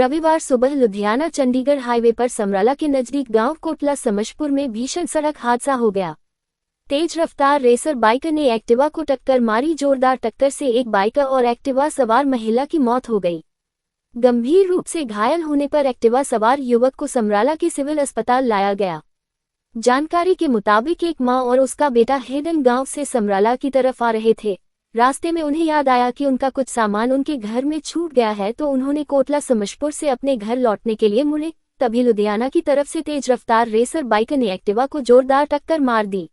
रविवार सुबह लुधियाना चंडीगढ़ हाईवे पर समराला के नज़दीक गाँव कोटला समशपुर में भीषण सड़क हादसा हो गया। तेज रफ्तार रेसर बाइकर ने एक्टिवा को टक्कर मारी, जोरदार टक्कर से एक बाइकर और एक्टिवा सवार महिला की मौत हो गई। गंभीर रूप से घायल होने पर एक्टिवा सवार युवक को समराला के सिविल अस्पताल लाया गया। जानकारी के मुताबिक एक माँ और उसका बेटा हेडन गाँव से समराला की तरफ़ आ रहे थे। रास्ते में उन्हें याद आया कि उनका कुछ सामान उनके घर में छूट गया है तो उन्होंने कोटला समशपुर से अपने घर लौटने के लिए मुड़े। तभी लुधियाना की तरफ़ से तेज रफ्तार रेसर बाइक ने एक्टिवा को जोरदार टक्कर मार दी।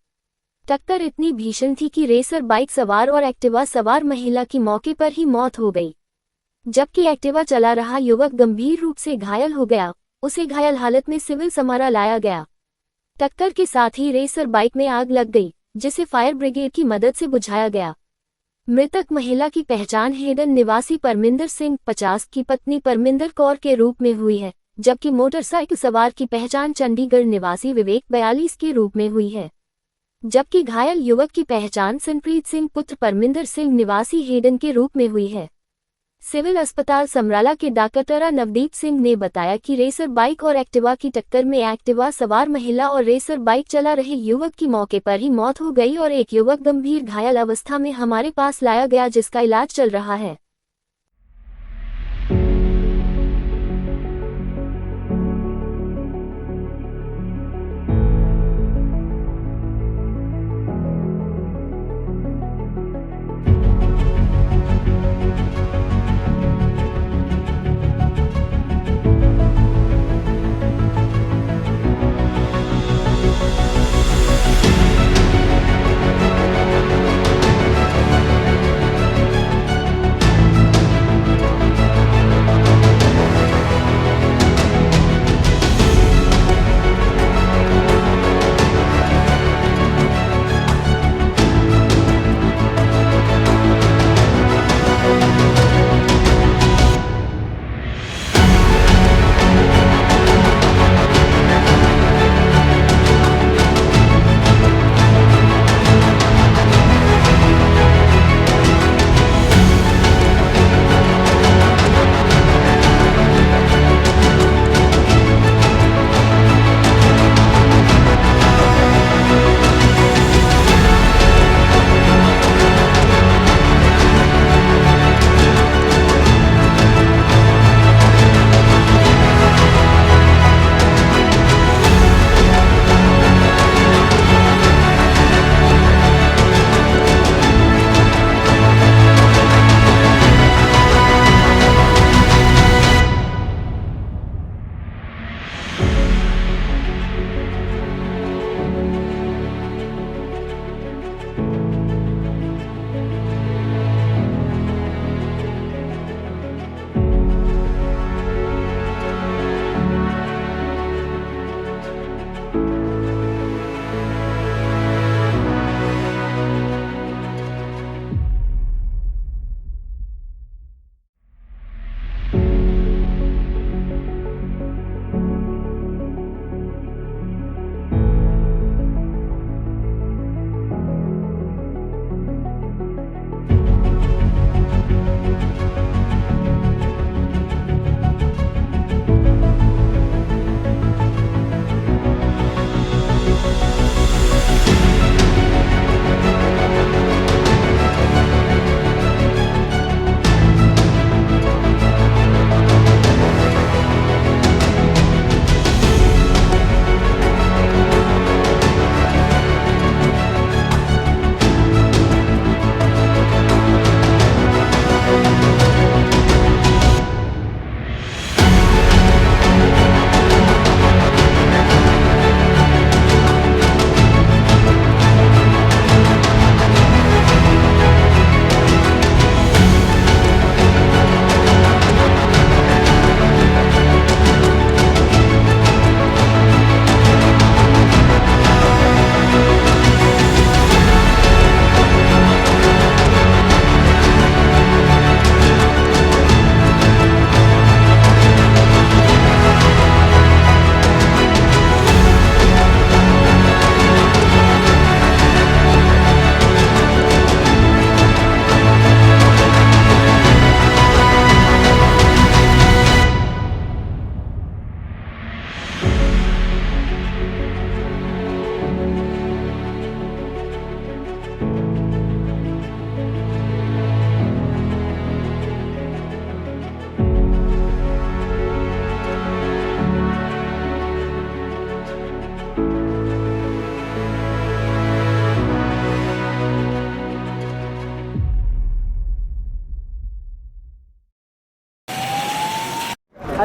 टक्कर इतनी भीषण थी कि रेसर बाइक सवार और एक्टिवा सवार महिला की मौके पर ही मौत हो गई। जबकि एक्टिवा चला रहा युवक गंभीर रूप से घायल हो गया। उसे घायल हालत में सिविल समारा लाया गया। टक्कर के साथ ही रेसर बाइक में आग लग गई, जिसे फायर ब्रिगेड की मदद से बुझाया गया। मृतक महिला की पहचान हेडन निवासी परमिंदर सिंह पचास की पत्नी परमिंदर कौर के रूप में हुई है, जबकि मोटरसाइकिल सवार की पहचान चंडीगढ़ निवासी विवेक बयालीस के रूप में हुई है। जबकि घायल युवक की पहचान सिंहप्रीत सिंह पुत्र परमिंदर सिंह निवासी हेडन के रूप में हुई है। सिविल अस्पताल समराला के डाकटरा नवदीप सिंह ने बताया कि रेसर बाइक और एक्टिवा की टक्कर में एक्टिवा सवार महिला और रेसर बाइक चला रहे युवक की मौके पर ही मौत हो गई और एक युवक गंभीर घायल अवस्था में हमारे पास लाया गया जिसका इलाज चल रहा है।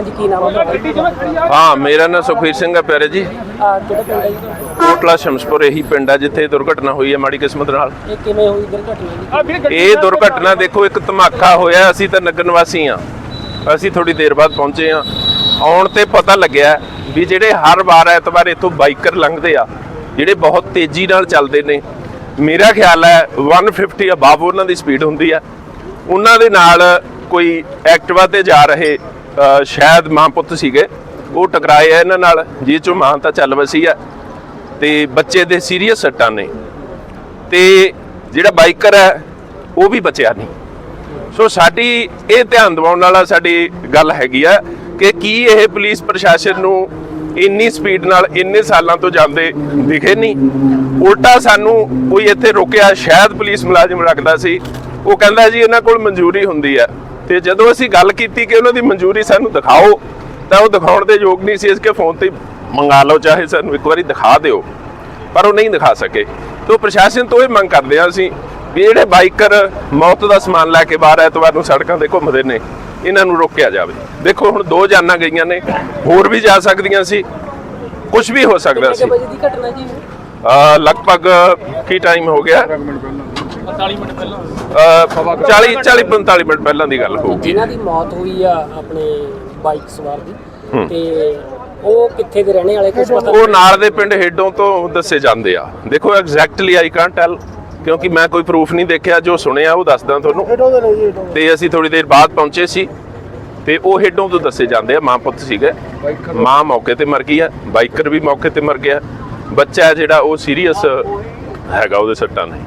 ਹਾਂਜੀ ਕੀ ਨਾਮ ਹੈ ਤੁਹਾਡਾ? ਹਾਂ ਮੇਰਾ ਨਾਮ ਸੁਖਵੀਰ ਸਿੰਘ ਹੈ ਪਿਆਰੇ ਜੀ। ਆ ਕਿਹੜਾ ਪਿੰਡ ਹੈ ਜੀ ਕੋਟਲਾ ਸ਼ਮਸਪੁਰ ਇਹੀ ਪਿੰਡ ਹੈ ਜਿੱਥੇ ਦੁਰਘਟਨਾ ਹੋਈ ਹੈ ਮਾੜੀ ਕਿਸਮਤ ਨਾਲ। ਇਹ ਕਿਵੇਂ ਹੋਈ ਦੁਰਘਟਨਾ ਜੀ? ਇਹ ਦੁਰਘਟਨਾ ਦੇਖੋ ਇੱਕ ਧਮਾਕਾ ਹੋਇਆ ਅਸੀਂ ਤਾਂ ਨਗਰ ਨਿਵਾਸੀ ਆ। ਅਸੀਂ ਥੋੜੀ ਦੇਰ ਬਾਅਦ ਪਹੁੰਚੇ ਆ। ਆਉਣ ਤੇ ਪਤਾ ਲੱਗਿਆ ਵੀ ਜਿਹੜੇ ਹਰ ਵਾਰ ਐਤਵਾਰ ਇੱਥੋਂ ਬਾਈਕਰ ਲੰਘਦੇ ਆ ਜਿਹੜੇ ਬਹੁਤ ਤੇਜ਼ੀ ਨਾਲ ਚੱਲਦੇ ਨੇ। ਮੇਰਾ ਖਿਆਲ ਹੈ 150 ਅਬਾਵ ਉਹਨਾਂ ਦੀ ਸਪੀਡ ਹੁੰਦੀ ਆ। ਉਹਨਾਂ ਦੇ ਨਾਲ ਕੋਈ ਐਕਟਿਵਾ ਤੇ ਜਾ ਰਹੇ ਸ਼ਾਇਦ ਮਾਂ ਪੁੱਤ ਸੀਗੇ। ਉਹ ਟਕਰਾਏ ਆ ਇਹਨਾਂ ਨਾਲ। ਜਿਹ ਚੋਂ ਮਾਂ ਤਾਂ ਚੱਲ ਵਸੀ ਆ। ਤੇ ਬੱਚੇ ਦੇ ਸੀਰੀਅਸ ਸੱਟਾਂ ਨੇ। ਤੇ ਜਿਹੜਾ ਬਾਈਕਰ ਹੈ, ਉਹ ਵੀ ਬਚਿਆ ਨਹੀਂ। ਸੋ ਸਾਡੀ ਇਹ ਧਿਆਨ ਦਿਵਾਉਣ ਵਾਲਾ ਸਾਡੀ ਗੱਲ ਹੈਗੀ ਆ ਕਿ ਕੀ ਇਹ ਪੁਲਿਸ ਪ੍ਰਸ਼ਾਸਨ ਨੂੰ ਇੰਨੀ ਸਪੀਡ ਨਾਲ ਇੰਨੇ ਸਾਲਾਂ ਤੋਂ ਜਾਂਦੇ ਦਿਖੇ ਨਹੀਂ। ਉਲਟਾ ਸਾਨੂੰ ਕੋਈ ਇੱਥੇ ਰੁਕਿਆ, ਸ਼ਾਇਦ ਪੁਲਿਸ ਮੁਲਾਜ਼ਮ ਰੱਖਦਾ ਸੀ। ਉਹ ਕਹਿੰਦਾ ਜੀ, ਇਹਨਾਂ ਕੋਲ ਮਨਜ਼ੂਰੀ ਹੁੰਦੀ ਆ। ਤੇ ਜਦੋਂ ਅਸੀਂ ਗੱਲ ਕੀਤੀ ਕਿ ਉਹਨਾਂ ਦੀ ਮਨਜ਼ੂਰੀ ਸਾਨੂੰ ਦਿਖਾਓ ਤਾਂ ਉਹ ਦਿਖਾਉਣ ਦੇ ਯੋਗ ਨਹੀਂ ਸੀ ਇਸ ਕੇ ਫੋਨ ਤੇ ਮੰਗਾ ਲਓ ਚਾਹੇ ਸਾਨੂੰ ਇੱਕ ਵਾਰੀ ਦਿਖਾ ਦਿਓ। ਪਰ ਉਹ ਨਹੀਂ ਦਿਖਾ ਸਕੇ। ਤੋਂ ਪ੍ਰਸ਼ਾਸਨ ਤੋਂ ਇਹ ਮੰਗ ਕਰਦੇ ਹਾਂ ਅਸੀਂ ਵੀ ਜਿਹੜੇ ਬਾਈਕਰ ਮੌਤ ਦਾ ਸਮਾਨ ਲੈ ਕੇ ਬਾਹਰ ਐਤਵਾਰ ਨੂੰ ਸੜਕਾਂ ਤੇ ਘੁੰਮਦੇ ਨੇ ਇਹਨਾਂ ਨੂੰ ਰੋਕਿਆ ਜਾਵੇ। ਦੇਖੋ ਹੁਣ ਦੋ ਜਾਨਾਂ ਗਈਆਂ ਨੇ ਹੋਰ ਵੀ ਜਾ ਸਕਦੀਆਂ ਸੀ। ਕੁਝ ਵੀ ਹੋ ਸਕਦਾ ਸੀ। ਲਗਭਗ ਕੀ ਟਾਈਮ ਹੋ ਗਿਆ? 45 ਮਿੰਟ ਪਹਿਲਾਂ? 40 40 45 ਮਿੰਟ ਪਹਿਲਾਂ ਦੀ ਗੱਲ ਹੋਊਗੀ। ਜਿਨ੍ਹਾਂ ਦੀ ਮੌਤ ਹੋਈ ਆ ਆਪਣੇ ਬਾਈਕ ਸਵਾਰ ਦੀ ਤੇ ਉਹ ਕਿੱਥੇ ਦੇ ਰਹਿਣੇ ਵਾਲੇ ਕੁਝ ਪਤਾ ਉਹ ਨਾਲ ਦੇ ਪਿੰਡ ਹੇਡੋਂ ਤੋਂ ਦੱਸੇ ਜਾਂਦੇ ਆ। ਦੇਖੋ ਐਗਜ਼ੈਕਟਲੀ ਆਈ ਕੈਨਟ ਟੈਲ ਕਿਉਂਕਿ ਮੈਂ ਕੋਈ ਪ੍ਰੂਫ ਨਹੀਂ ਦੇਖਿਆ ਜੋ ਸੁਣਿਆ ਉਹ ਦੱਸਦਾ ਤੁਹਾਨੂੰ। ਤੇ ਅਸੀਂ ਥੋੜੀ ਦੇਰ ਬਾਅਦ ਪਹੁੰਚੇ ਸੀ ਤੇ ਉਹ ਹੇਡੋਂ ਤੋਂ ਦੱਸੇ ਜਾਂਦੇ ਆ ਮਾਂ ਪੁੱਤ ਸੀਗੇ। ਮਾਂ ਮੌਕੇ ਤੇ ਮਰ ਗਈ ਆ ਬਾਈਕਰ ਵੀ ਮੌਕੇ ਤੇ ਮਰ ਗਿਆ। ਬੱਚਾ ਜਿਹੜਾ ਉਹ ਸੀਰੀਅਸ ਹੈਗਾ ਉਹਦੇ ਸੱਟਾਂ ਨੇ।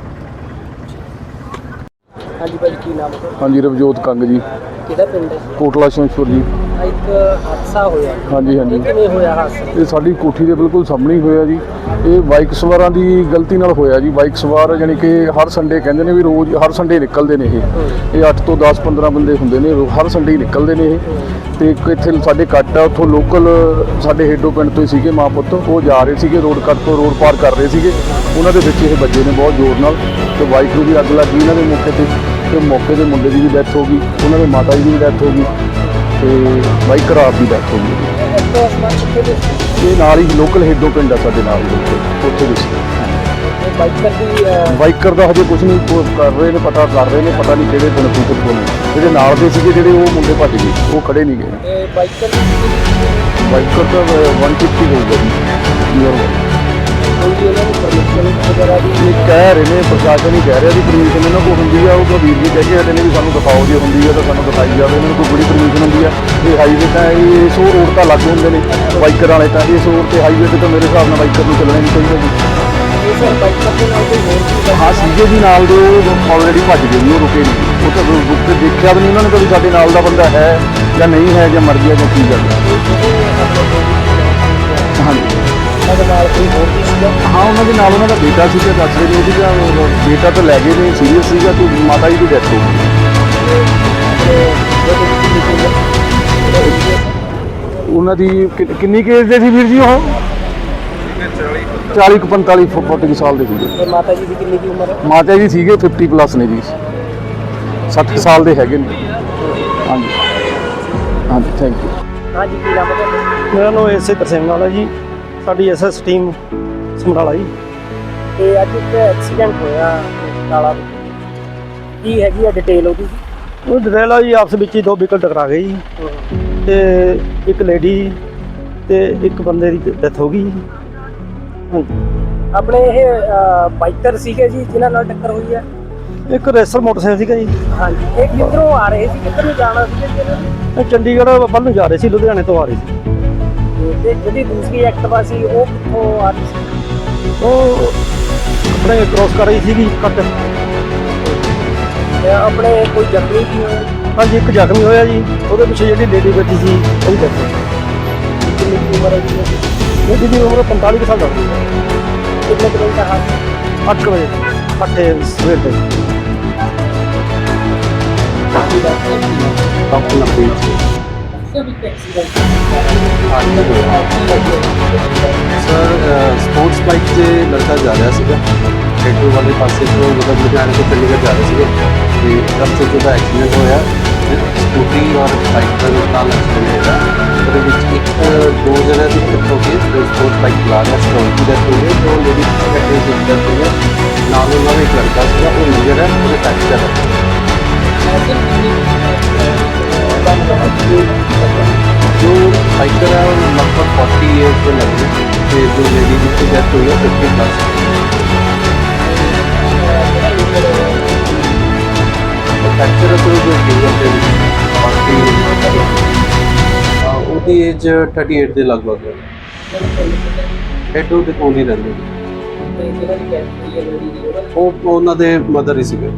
ਹਾਂਜੀ ਭਾਈ ਕੀ ਨਾਮ ਹੈ? ਹਾਂਜੀ ਰਵਜੋਤ ਕੰਗ ਜੀ। ਕਿਹੜਾ ਪਿੰਡ ਹੈ? ਕੋਟਲਾ ਸ਼ਮਸ਼ਪੁਰ ਜੀ। ਇੱਕ ਹਾਦਸਾ ਹੋਇਆ। ਹਾਂਜੀ ਹਾਂਜੀ। ਇਹ ਕਿਵੇਂ ਹੋਇਆ ਹਾਦਸਾ? ਇਹ ਸਾਡੀ ਕੋਠੀ ਦੇ ਬਿਲਕੁਲ ਸਾਹਮਣੇ ਹੀ ਹੋਇਆ ਜੀ। ਇਹ ਬਾਈਕ ਸਵਾਰਾਂ ਦੀ ਗਲਤੀ ਨਾਲ ਹੋਇਆ ਜੀ। ਬਾਈਕ ਸਵਾਰ ਯਾਨੀ ਕਿ ਹਰ ਸੰਡੇ ਕਹਿੰਦੇ ਨੇ ਵੀ ਰੋਜ਼ ਹਰ ਸੰਡੇ ਨਿਕਲਦੇ ਨੇ ਇਹ। ਇਹ 8 ਤੋਂ 10 15 ਬੰਦੇ ਹੁੰਦੇ ਨੇ ਰੋ- ਹਰ ਸੰਡੇ ਹੀ ਨਿਕਲਦੇ ਨੇ ਇਹ। ਤੇ ਇੱਕ ਇੱਥੇ ਸਾਡੇ ਕੱਟ ਆ ਉੱਥੋਂ ਲੋਕਲ ਸਾਡੇ ਹੇਡੋ ਪਿੰਡ ਤੋਂ ਹੀ ਸੀਗੇ ਮਾਂ ਪੁੱਤ। ਉਹ ਜਾ ਰਹੇ ਸੀਗੇ ਰੋਡ ਕੱਟ ਤੋਂ ਰੋਡ ਪਾਰ ਕਰ ਰਹੇ ਸੀਗੇ। ਉਹਨਾਂ ਦੇ ਵਿੱਚ ਇਹ ਵੱਜੇ ਨੇ ਬਹੁਤ ਜ਼ੋਰ ਨਾਲ। ਤੇ ਬਾਈਕ ਨੂੰ ਵੀ ਅੱਗ ਲੱਗ ਇਹਨਾਂ ਦੇ ਮੌਕੇ ਤੇ। ਤੇ ਮੌਕੇ ਦੇ ਮੁੰਡੇ ਦੀ ਵੀ ਡੈਥ ਹੋ ਗਈ, ਉਹਨਾਂ ਦੇ ਮਾਤਾ ਜੀ ਦੀ ਵੀ ਡੈਥ ਹੋ ਗਈ ਤੇ ਬਾਈਕਰ ਆਪ ਦੀ ਡੈਥ ਹੋ ਗਈ। ਇਹ ਨਾਲ ਹੀ ਲੋਕਲ ਹੇਡੋ ਪਿੰਡ ਆ ਸਾਡੇ ਨਾਲ ਹੀ ਉੱਥੇ ਉੱਥੇ ਵੀ ਸੀ। ਬਾਈਕਰ ਦੀ ਬਾਈਕਰ ਦਾ ਹਜੇ ਕੁਝ ਨਹੀਂ ਕਰ ਰਹੇ ਨੇ, ਪਤਾ ਕਰ ਰਹੇ ਨੇ, ਪਤਾ ਨਹੀਂ ਕਿਹੜੇ ਪਿੰਡ ਤੋਂ ਕਿੱਥੋਂ ਜਿਹੜੇ ਨਾਲ ਦੇ ਸੀਗੇ, ਜਿਹੜੇ ਉਹ ਮੁੰਡੇ ਭੱਜ ਗਏ, ਉਹ ਖੜੇ ਨਹੀਂ ਗਏ। ਬਾਈਕਰ ਬਾਈਕਰ ਤਾਂ 150 ਹੋਊਗਾ ਜੀ Near ਕੋਈ ਉਹਨਾਂ ਨੂੰ ਵਗੈਰਾ ਦੀ ਇਹ ਕਹਿ ਰਹੇ ਨੇ, ਪ੍ਰਸ਼ਾਸਨ ਹੀ ਕਹਿ ਰਿਹਾ ਵੀ ਪਰਮਿਸ਼ਨ ਇਹਨਾਂ ਕੋਲ ਹੁੰਦੀ ਆ, ਉਹ ਤਾਂ ਵੀਰ ਜੀ ਕਹਿ ਕੇ ਹਟੇ ਨੇ ਵੀ ਸਾਨੂੰ ਦਿਖਾਓ ਜੇ ਹੁੰਦੀ ਆ ਤਾਂ ਸਾਨੂੰ ਦਿਖਾਈ ਜਾਵੇ, ਇਹਨਾਂ ਨੂੰ ਕੋਈ ਬੜੀ ਪਰਮਿਸ਼ਨ ਹੁੰਦੀ ਆ। ਇਹ ਹਾਈਵੇ ਤਾਂ ਇਹ ਸੋ ਰੋਡ ਤਾਂ ਲੱਗ ਹੁੰਦੇ ਨੇ, ਬਾਈਕਰ ਵਾਲੇ ਤਾਂ ਇਸ ਰੋਡ ਤੇ ਹਾਈਵੇ ਤੇ ਤਾਂ ਮੇਰੇ ਹਿਸਾਬ ਨਾਲ ਬਾਈਕਰ ਨੂੰ ਚੱਲਣਾ ਨਹੀਂ ਚਾਹੀਦਾ ਜੀ। ਇਹ ਸਰ ਬਾਈਕਰ ਦੇ ਨਾਲ ਕੋਈ ਹੋਰ ਚੀਜ਼ ਹਾਂ, ਸੀਗੇ ਜੀ ਨਾਲ ਦੇ, ਉਹ ਆਲਰੇਡੀ ਭੱਜ ਗਏ ਉਹ ਰੁਕੇ ਨਹੀਂ। ਉਹ ਤਾਂ ਰੁਕ ਕੇ ਦੇਖਿਆ ਵੀ ਨਹੀਂ ਉਹਨਾਂ ਨੇ ਕਦੇ ਸਾਡੇ ਨਾਲ ਦਾ ਬੰਦਾ ਹੈ ਜਾਂ ਨਹੀਂ ਹੈ ਜਾਂ ਮਰ ਗਿਆ ਜਾਂ ਕੀ ਗੱਲ ਹਾਂਜੀ। ਹਾਂਜੀ ਉਹਦੇ ਨਾਲ ਕੋਈ ਹੋਰ ਚੀਜ਼ ਸੀਗਾ? ਹਾਂ ਉਹਨਾਂ ਦੇ ਨਾਲ ਉਹਨਾਂ ਦਾ ਬੇਟਾ ਸੀ ਤੇ ਦੱਸ ਰਹੇ ਨੇ ਉਹਦੀ ਉਹ ਬੇਟਾ ਤਾਂ ਲੈ ਗਏ ਨੇ ਸੀਰੀਅਸ ਸੀਗਾ ਤੇ ਮਾਤਾ ਜੀ ਦੀ ਡੈਥ ਹੋ ਗਈ। ਤੇ ਕੁ? ਉਹਨਾਂ ਦੀ ਕਿ- ਕਿੰਨੀ ਕੇਸ ਦੇ ਸੀ ਵੀਰ ਜੀ ਉਹ? 40 45 40 ਸਾਲ ਦੇ ਸੀਗੇ। ਤੇ ਮਾਤਾ ਜੀ ਦੀ ਕਿੰਨੀ ਦੀ ਉਮਰ ਹੈ? ਮਾਤਾ ਜੀ ਸੀਗੇ 50 ਪਲੱਸ ਨੇ ਜੀ। 60 ਸਾਲ ਦੇ ਹੈਗੇ ਨੇ। ਹਾਂਜੀ। ਹਾਂਜੀ ਥੈਂਕ ਯੂ ਹਾਂਜੀ ਕੀ ਨਾਮ ਹੈ ਤੁਹਾਡਾ? ਮੇਰਾ ਨਾਮ ਤਰਸੇਮ ਨਾਲ ਹੈ ਜੀ। ਸਾਡੀ ਐਸਐਸ ਟੀਮ ਸਮਰਾਲਾ ਜੀ। ਤੇ ਅੱਜ ਇੱਕ ਐਕਸੀਡੈਂਟ ਹੋਇਆ ਕਾਲਾ ਕੀ ਹੈਗੀ ਆ ਡਿਟੇਲ ਉਹਦੀ? ਉਹ ਡਰੇਲਾ ਜੀ ਆਪਸ ਵਿੱਚ ਹੀ ਦੋ ਵਹੀਕਲ ਟਕਰਾ ਗਏ ਜੀ। ਤੇ ਇੱਕ ਲੇਡੀ ਤੇ ਇੱਕ ਬੰਦੇ ਦੀ ਡੈਥ ਹੋ ਗਈ ਜੀ। ਹਾਂਜੀ। ਆਪਣੇ ਇਹ ਬਾਈਕਰ ਸੀਗੇ ਜੀ ਜਿਨ੍ਹਾਂ ਨਾਲ ਟੱਕਰ ਹੋਈ ਹੈ ਇੱਕ ਰੇਸਰ ਮੋਟਰਸਾਈਕਲ ਸੀਗਾ ਜੀ। ਹਾਂਜੀ। ਇਹ ਕਿੱਧਰੋਂ ਆ ਰਹੇ ਸੀ? ਕਿੱਧਰ ਨੂੰ ਜਾਣਾ ਸੀਗਾ ਜੀ ਇਹਨਾਂ ਨੇ? ਇਹ ਚੰਡੀਗੜ੍ਹ ਵੱਲ ਨੂੰ ਜਾ ਰਹੇ ਸੀ ਲੁਧਿਆਣੇ ਤੋਂ ਆ ਰਹੇ ਸੀ। ਤੇ ਜਿਹੜੀ ਦੂਸਰੀ ਐਕਟਿਵਾ ਸੀ ਉਹ ਕਿੱਥੋਂ ਆ ਰਹੀ ਸੀ? ਉਹ ਆਪਣੇ ਕ੍ਰੋਸ ਕਰ ਰਹੀ ਸੀਗੀ ਕੱਟ। ਤੇ ਆਪਣੇ ਕੋਈ ਜ਼ਖਮੀ ਵੀ ਹੋਏ? ਹਾਂਜੀ ਇੱਕ ਜ਼ਖਮੀ ਹੋਇਆ ਜੀ। ਉਹਦੇ ਪਿੱਛੇ ਜਿਹੜੀ ਲੇਡੀ ਬੈਠੀ ਸੀ ਉਹਦੀ ਡੈਥ ਹੋ ਗਈ ਕਿੰਨੀ ਕੁ ਉਮਰ ਹੈ ਜੀ ਉਹਦੀ? ਲੇਡੀ ਦੀ ਉਮਰ 45 ਕੁ ਸਾਲ ਦਾ। ਕਿੰਨੇ ਕੁ ਵਜੇ ਦਾ ਹਾਦਸਾ? 8 ਵਜੇ 8 ਸਵੇਰ ਦੇ। ਆਪਣਾ ਪੇਜ ਸਰ ਸਪੋਰਟਸ ਬਾਈਕ ਤੇ ਲੜਕਾ ਜਾ ਰਿਹਾ ਸੀਗਾ। ਟੈਟੂ ਵਾਲੇ ਪਾਸੇ ਤੋਂ ਮਤਲਬ ਲੁਧਿਆਣੇ ਤੋਂ ਚੰਡੀਗੜ੍ਹ ਜਾ ਰਿਹਾ ਸੀਗਾ। ਤੇ ਰਸਤੇ 'ਚ ਉਹਦਾ ਐਕਸੀਡੈਂਟ ਹੋਇਆ ਤੇ ਸਕੂਟਰੀ ਔਰ ਬਾਈਕ ਦਾ ਨਾਲ ਐਕਸੀਡੈਂਟ ਹੋਇਆ। ਉਹਦੇ ਵਿੱਚ ਇੱਕ, ਦੋ ਜਣਿਆਂ ਦੀ ਡੈਥ ਹੋ ਗਈ। ਜੋ ਬਾਈਕ ਚਲਾ ਰਿਹਾ ਸੀ। ਉਹਨਾਂ ਡੈਥ ਹੋ ਗਈ। ਦੋ ਲੇਡੀ ਸੈਕਟਰੀ ਦੀ ਡੈਥ ਹੋ ਗਈ। ਨਾਲ ਉਹਨਾਂ ਦਾ ਇੱਕ ਲੜਕਾ ਸੀਗਾ। ਉਹ ਇੰਜਰ ਹੈ। ਉਹਦੇ ਫ੍ਰੈਕਚਰ 40 ਇਅਰਸ ਦੇ ਲੱਗਦੇ ਤੇ ਜੋ ਲੇਡੀ ਦੀ ਡੈਥ ਹੋਈ ਹੈ। 50 ਪਲੱਸ ਫ੍ਰੈਕਚਰ ਤੋਂ ਜੋ ਫਿੰਗਰ ਦੇ ਵਿੱਚ 40 ਅਹ ਉਹਦੀ ਏਜ 38 ਦੇ ਲਗਭਗ ਹੈ ਹੈਡ ਦੇ ਕੋਲ ਹੀ ਰਹਿੰਦੇ ਉਹ ਉਹਨਾਂ ਦੇ ਮਦਰ ਹੀ ਸੀਗੇ।